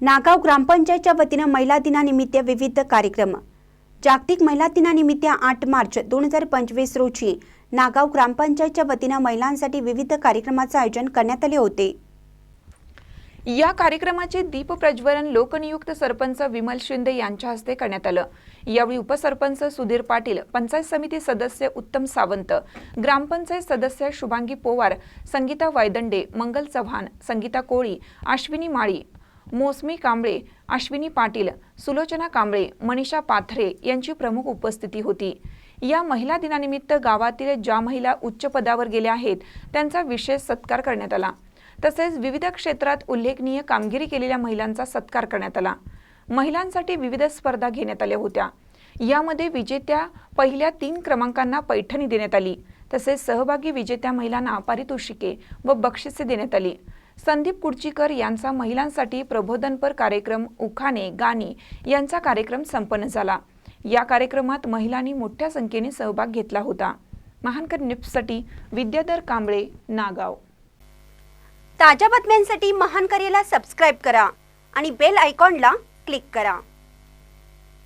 नागाव ग्रामपंचायतच्या वतीनं महिला दिनानिमित्त विविध कार्यक्रम. जागतिक महिला दिनानिमित्त आठ मार्च दोन हजार पंचवीस रोजी नागाव ग्रामपंचायतच्या वतीनं महिलांसाठी विविध कार्यक्रमाचं आयोजन करण्यात आले होते. या कार्यक्रमाचे दीप प्रज्वलन लोकनियुक्त सरपंच विमल शिंदे यांच्या हस्ते करण्यात आलं. यावेळी उपसरपंच सुधीर पाटील पंचायत समिती सदस्य उत्तम सावंत ग्रामपंचायत सदस्य शुभांगी पोवार संगीता वायदंडे मंगल चव्हाण संगीता कोळी अश्विनी माळी मोसमी कांबळे अश्विनी पाटील सुलोचना कांबळे मनीषा पाथरे यांची प्रमुख उपस्थिती होती. या महिला दिनानिमित्त गावातील ज्या महिला उच्च पदावर गेल्या आहेत त्यांचा विशेष सत्कार करण्यात आला. तसेच विविध क्षेत्रात उल्लेखनीय कामगिरी केलेल्या महिलांचा सत्कार करण्यात आला. महिलांसाठी विविध स्पर्धा घेण्यात आल्या होत्या. यामध्ये विजेत्या पहिल्या तीन क्रमांकांना पैठणी देण्यात आली. तसेच सहभागी विजेत्या महिलांना पारितोषिके व बक्षिसे देण्यात आली. संदीप कुडचीकर यांचा महिलांसाठी प्रबोधनपर कार्यक्रम उखाणे गाणी यांचा कार्यक्रम संपन्न झाला. या कार्यक्रमात महिलांनी मोठ्या संख्येने सहभाग घेतला होता. महानकर निप्ससाठी विद्याधर कांबळे नागाव. ताज्या बातम्यांसाठी महानकरेला सबस्क्राईब करा आणि बेल आयकॉनला क्लिक करा.